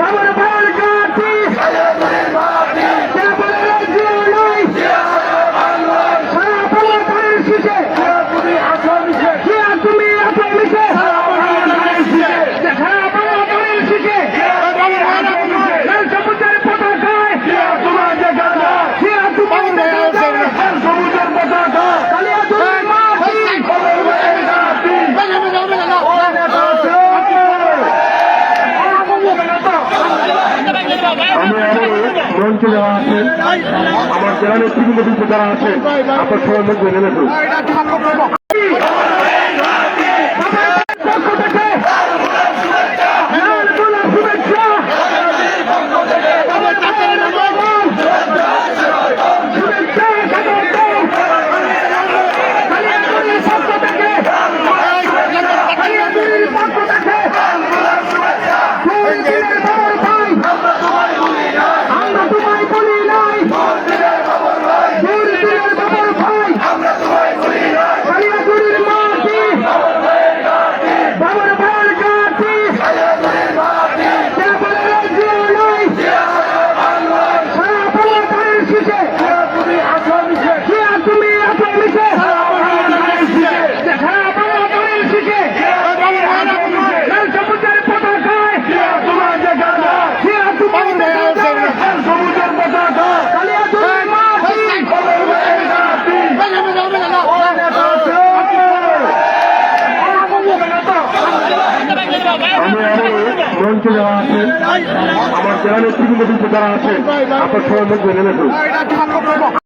বাবা আমি আরও মঞ্চে যারা আছেন আমার জেলা নেতৃবৃন্দ যারা আছেন আপনার সবাই মধ্যে মনে করুন আমি অনেক মঞ্চে যারা আছেন আমার জেলা নেতৃবৃন্দ যারা আছেন আপনার সবাই মধ্যে নেমে